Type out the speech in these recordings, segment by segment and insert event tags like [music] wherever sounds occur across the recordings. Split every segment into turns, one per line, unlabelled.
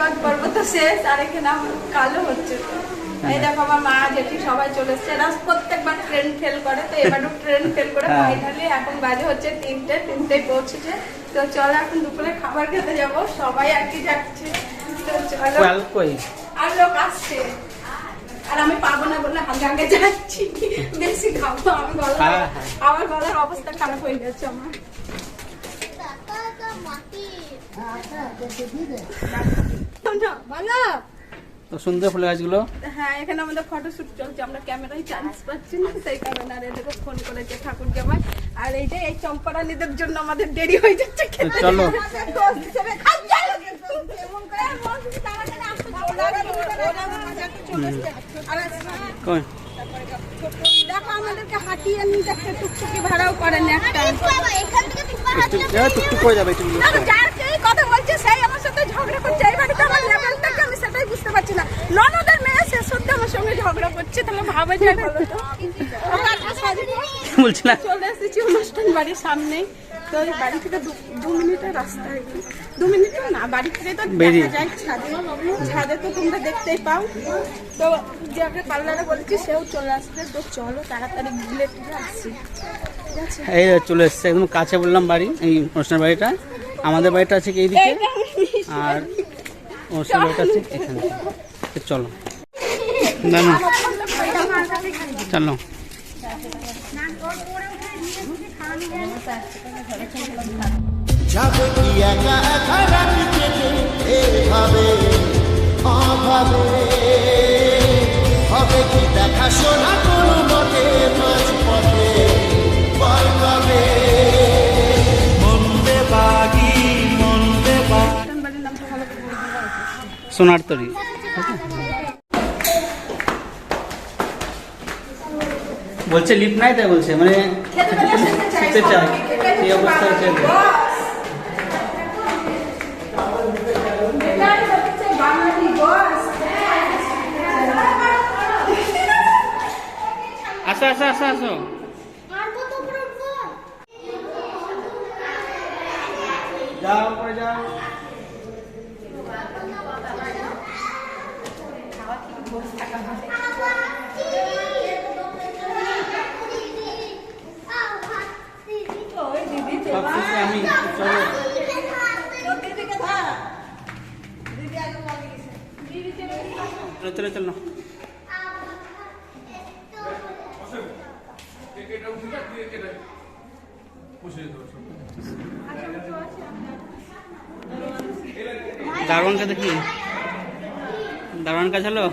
আশীর্বাদ পর্ব তো শেষ আর এখানে আমার কালো হচ্ছে। এই দেখো আমার মা জেঠি সবাই চলে এসছে। এরা প্রত্যেকবার ট্রেন ফেল করে তো এবারও ট্রেন ফেল করে
হ্যাঁ।
ফাইনালি এখন বাজে হচ্ছে তিনটে তিনটে পৌঁছেছে। তো চলো এখন দুপুরে খাবার খেতে যাব। সবাই আর কি যাচ্ছে। তো চলো। আর লোক আসছে। আর আমি পাবো না বলে আগে যাচ্ছি। বেশি খাব। আমি গলা
হ্যাঁ, হ্যাঁ।
আমার গলার অবস্থা খারাপ হয়ে যাচ্ছে আমার। না, বলো
তো সুন্দর ফুলের গাছগুলো।
হ্যাঁ এখানে আমাদের ফটোশুট চলছে আমরা ক্যামেরায় চান্স পাচ্ছি না সেই কারণে আর এদেরকে ফোন করেছে ঠাকুর জামাই আর এই যে এই চম্পারানিদের জন্য আমাদের দেরি হয়ে যাচ্ছে
চলো।
দেখো আমাদেরকে হাঁটিয়ে নিয়ে যাচ্ছে টুকটুকি ভাড়াও করেন একটা।
টুকটুক করে যাবে একটু
দেখো, যার যেই কথা বলছে সেই আমার সাথে ঝগড়া করছে। এই বাড়িতে আমার লেভেলটাকে আমি সেটাই বুঝতে পারছি না। ননদের মেয়ে সে সত্যি আমার সঙ্গে ঝগড়া করছে তাহলে ভাবে যায় বলো তো? আমরা আজকে সাজিয়ে
বলছি না।
চলে এসেছি অনুষ্ঠান বাড়ির সামনেই তো বাড়ি থেকে দু- মিনিটের রাস্তা দু মিনিট না বাড়ি থেকে তো। দেখা যায় ছাদে। ছাদে তো তোমরা দেখতেই পাও। তো যাকে পার্লারে বলেছি সেও চলে আসবে। তো চলো তাড়াতাড়ি টুরে আসছি
এই চলে এসছে একদম কাছে বললাম বাড়ি এই অনুষ্ঠান বাড়িটা। আমাদের বাড়িটা আছে কি এইদিকে? আর অনুষ্ঠান বাড়িটা আছে এখানে। চলো। না না। চলো।
যাবে কি একা একা রাখি এভাবে অভাবে। হবে কি দেখাশোনা কোনো
সোনার তরি। বলছে লিফট নাই তাই বলছে মানে
খেতে চাই,
চায়। এই অবস্থা হচ্ছে
বেকার হচ্ছে বাঙালি
আসো আসো আসো আসো। যাও পরে যাও। আমি চলো চলো চলো দারোয়ানকে দেখি দারোয়ান কাজ হলো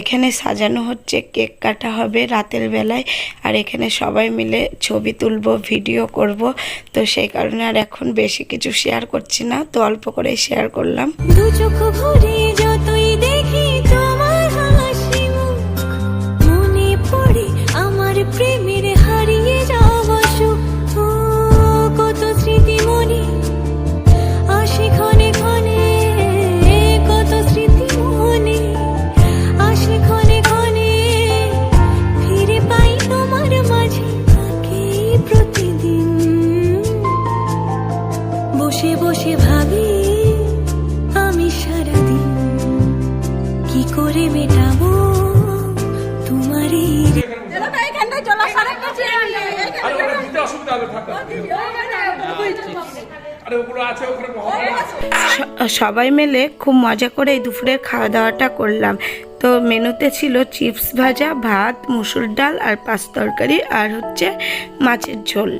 এখানে সাজানো হচ্ছে কেক কাটা হবে রাতের বেলায় আর এখানে সবাই মিলে ছবি তুলবো ভিডিও করব। তো সেই কারণে আর এখন বেশি কিছু শেয়ার করছি না তো অল্প করে শেয়ার করলাম।
দু চোখ ভরে যতই দেখি
না
স- সবাই মিলে খুব মজা করে এই দুপুরের খাওয়া দাওয়াটা করলাম। তো মেনুতে ছিল চিপস ভাজা ভাত মুসুর ডাল আর পাঁচ তরকারি আর হচ্ছে মাছের ঝোল।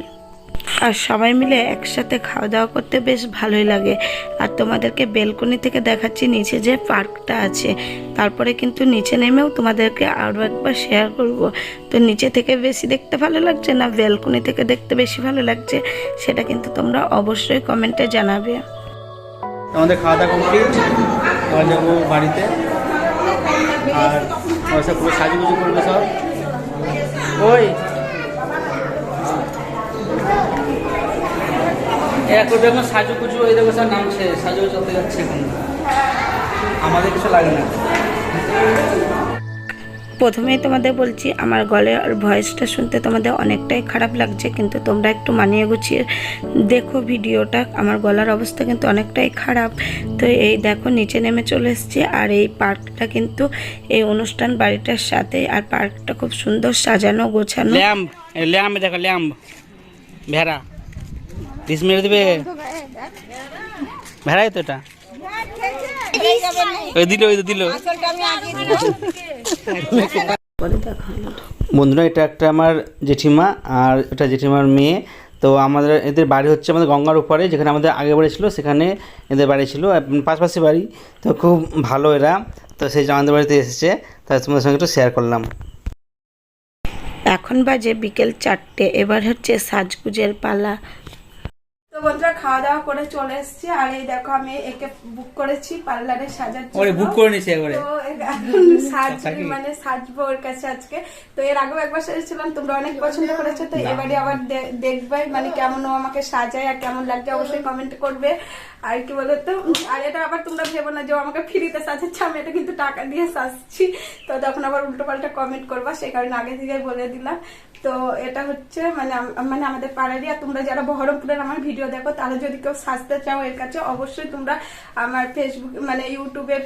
আর সবাই মিলে একসাথে খাওয়া দাওয়া করতে বেশ ভালোই লাগে। আর তোমাদেরকে বেলকনি থেকে দেখাচ্ছি, নিচে যে পার্কটা আছে, তারপরে কিন্তু নিচে নেমেও তোমাদেরকে আরও একবার শেয়ার করব। তো নিচে থেকে বেশি দেখতে ভালো লাগছে না বেলকনি থেকে দেখতে বেশি ভালো লাগছে, সেটা কিন্তু তোমরা অবশ্যই কমেন্টে জানাবে।
আমাদের খাওয়া দাওয়া কমপ্লিট এবার যাব বাড়িতে। আর পুরো সাজুগুজু করবে সব। ওই এখন দেখো সাজুগুজু দেখো সব নামছে সাজু চলতে যাচ্ছে এখন। আমাদের কিছু লাগে না।
প্রথমেই তোমাদের বলছি আমার গলার ভয়েসটা শুনতে তোমাদের অনেকটাই খারাপ লাগছে কিন্তু তোমরা একটু মানিয়ে গুছিয়ে দেখো ভিডিওটা। আমার গলার অবস্থা কিন্তু অনেকটাই খারাপ। তো এই দেখো নিচে নেমে চলে এসেছি আর এই পার্কটা কিন্তু এই অনুষ্ঠান বাড়িটার সাথে আর পার্কটা খুব সুন্দর সাজানো গোছানো।
ল্যাম্প ল্যাম্প দেখো ল্যাম্প। ভেড়া। ডিস মেরে দিবে? ভেড়াই তো এটা। ওই দিল দিল। বন্ধুরা এটা একটা আমার জেঠিমা আর এটা জেঠিমার মেয়ে। তো আমাদের এদের বাড়ি হচ্ছে আমাদের গঙ্গার উপরে যেখানে আমাদের আগে বাড়ি ছিল সেখানে এদের বাড়ি ছিল উম, পাশাপাশি বাড়ি। তো খুব ভালো এরা। তো সেই আমাদের বাড়িতে এসেছে। তাই তোমাদের সঙ্গে একটু শেয়ার করলাম।
এখন বাজে বিকেল চারটে এবার হচ্ছে সাজগুজের পালা।
বন্ধুরা খাওয়া দাওয়া করে চলে এসেছি। আর এই দেখো আমি একে বুক করেছি পার্লারে সাজার জন্য।
ওরে বুক করে নিয়েছি একবারে।
তো এখন [laughs] সাজ মানে সাজবো ওর কাছে আজকে। তো এর আগেও একবার সেজেছিলাম তোমরা অনেক পছন্দ করেছ তো এবারে আবার দেখবে মানে কেমন ও আমাকে সাজায় আর কেমন লাগছে অবশ্যই কমেন্ট করবে। আর কি বলতো? আর এটা আবার তোমরা ভেবো না যে ও আমাকে ফ্রিতে সাজাচ্ছে আমি এটা কিন্তু টাকা দিয়ে সাজছি। তো তখন আবার উল্টো পাল্টা কমেন্ট করবা সেই কারণে আগে থেকে বলে দিলাম। তো এটা হচ্ছে মানে মানে আমাদের পাড়ারই আর তোমরা যারা বহরমপুরের আমার ভিডিও দেখো তাহলে যদি কেউ সাজতে চাও এর কাছে অবশ্যই তোমরা আমার ফেসবুক মানে ইউটিউবে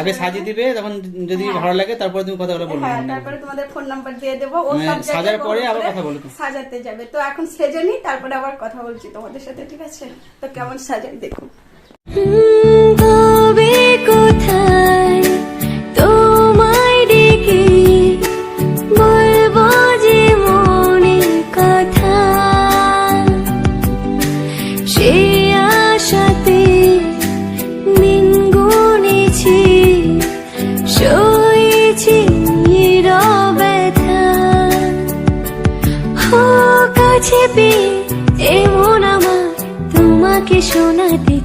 আগে সাজিয়ে দিবে। তখন যদি ভালো লাগে তারপর তুমি কথা বলে বলবে।
হ্যাঁ তারপরে তোমাদের ফোন নাম্বার দিয়ে দেবো। ও
মানে সাজার পরে আবার কথা বলবে
সাজাতে যাবে। তো এখন সেজে নি তারপরে আবার কথা বলছি তোমাদের সাথে ঠিক আছে? তো কেমন সাজাই দেখো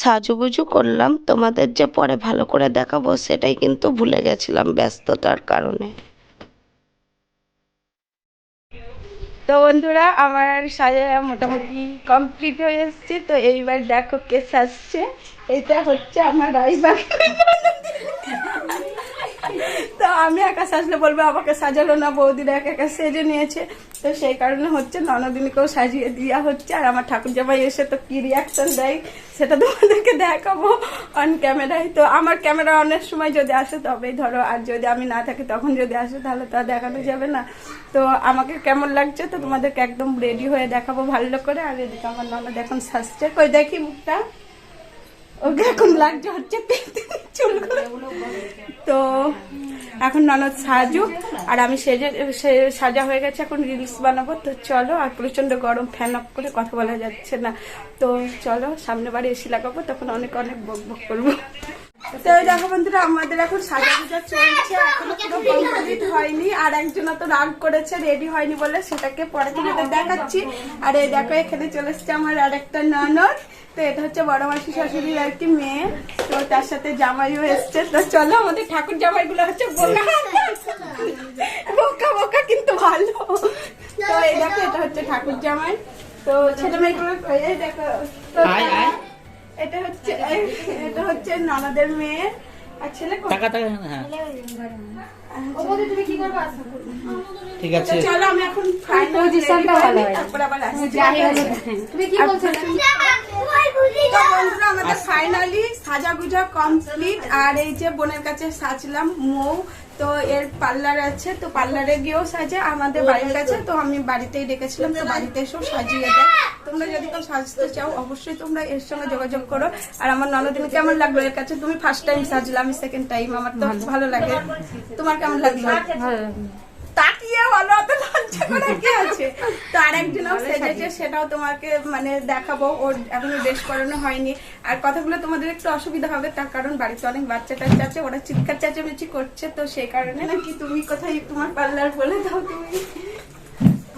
সাজুগুজু করলাম, তোমাদের যে পরে ভালো করে দেখাবো সেটাই কিন্তু ভুলে গেছিলাম ব্যস্ততার কারণে।
তো বন্ধুরা, আমার সাজা মোটামুটি কমপ্লিট হয়ে এসছে, তো এইবার দেখো কে সাজছে। এটা হচ্ছে আমার রাইবার। তো আমি একা সাজলে বলবে, আমাকে সাজালো না, বৌদিরা একা একা সেজে নিয়েছে। তো সেই কারণে হচ্ছে ননদিনীকেও সাজিয়ে দেওয়া হচ্ছে। আর আমার ঠাকুর জামাই এসে তো কি রিয়াকশন দেয়, সেটা তোমাদেরকে দেখাবো অন ক্যামেরায় তো আমার ক্যামেরা অনেক সময় যদি আসে, তবেই ধরো, আর যদি আমি না থাকি, তখন যদি আসে, তাহলে তো আর দেখানো যাবে না। তো আমাকে কেমন লাগছে, তো তোমাদেরকে একদম রেডি হয়ে দেখাবো ভালো করে। আর এদিকে আমার ননদ এখন সাজছে। কই দেখি মুখটা? ওকে, এখন লাগছে হচ্ছে তো এখন ননদ সাজুক আর আমি সেজে সাজা হয়ে গেছে, এখন রিলস বানাবো। তো চলো, আর প্রচণ্ড গরম ফ্যান অফ করে কথা বলা যাচ্ছে না। তো চলো, সামনে বাড়ি এসি লাগাবো, তখন অনেক অনেক বক বক করব। তো দেখো বন্ধুরা, আমাদের এখন সাজা কমপ্লিট হয়নি, আর একজন তো রাগ করেছে রেডি হয়নি বলে সেটাকে পরে তোমাদের দেখাচ্ছি। আর এই চলে এসছে তো এটা হচ্ছে বড় মাসি শাশুড়ির আর কি মেয়ে। তো তার সাথে জামাইও এসছে। তো চলো, আমাদের ঠাকুর জামাই গুলো হচ্ছে বোকা। বোকা বোকা, কিন্তু ভালো। তো এই দেখো, এটা হচ্ছে ঠাকুর জামাই। তো ছেলে মেয়েগুলো, এই দেখো। এটা হচ্ছে ননদের মেয়ে আর ছেলে
টাকা টাকা হ্যাঁ। ঠিক আছে।
চলো আমি এখন ফাইনাল পজিশনটা ভালো তারপর আবার আসছি।
তুমি কি বলছো
বন্ধুরা আমাদের ফাইনালি সাজা গুজা কমপ্লিট আর এই যে বোনের কাছে সাজলাম মৌ তো এর পার্লার আছে তো পার্লারে গিয়েও সাজে আমাদের বাড়ির কাছে। তো আমি বাড়িতেই ডেকেছিলাম তো বাড়িতে এসেও সাজিয়ে দেয়। তোমরা যদি কেউ সাজতে চাও অবশ্যই তোমরা এর সঙ্গে যোগাযোগ করো। আর আমার ননদিন কেমন লাগল? এর কাছে তুমি ফার্স্ট টাইম সাজলে আমি সেকেন্ড টাইম আমার তো ভালো। লাগে। তোমার কেমন লাগল? তাকিয়ে বলো অত লজ্জা করে কি আছে? তো সেজেছে সেটাও তোমাকে মানে দেখাবো। ওর এখনও ড্রেস করানো হয়নি। আর কথাগুলো তোমাদের একটু অসুবিধা হবে তার কারণ বাড়িতে অনেক বাচ্চা টাচ্চা আছে ওরা চিৎকার চেঁচামেচি করছে তো সেই কারণে নাকি তুমি কোথায় তোমার পার্লার বলে দাও তুমি?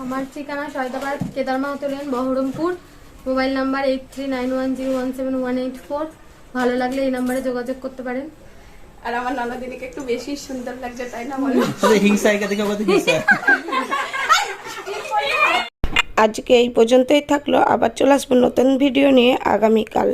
আমার ঠিকানা সয়দাবাদ কেদারমা হোটেলেন Baharampur. Mobile number eight three nine one zero one seven one eight four ভালো লাগলে এই নাম্বারে যোগাযোগ করতে পারেন।
আর আমার ননদিনীকে একটু বেশি সুন্দর লাগছে তাই না বলো?
হিংসা একা থেকে কত হিংসা।
আজকে এই পর্যন্তই থাকল। আবার চলে আসব নতুন ভিডিও নিয়ে আগামীকাল।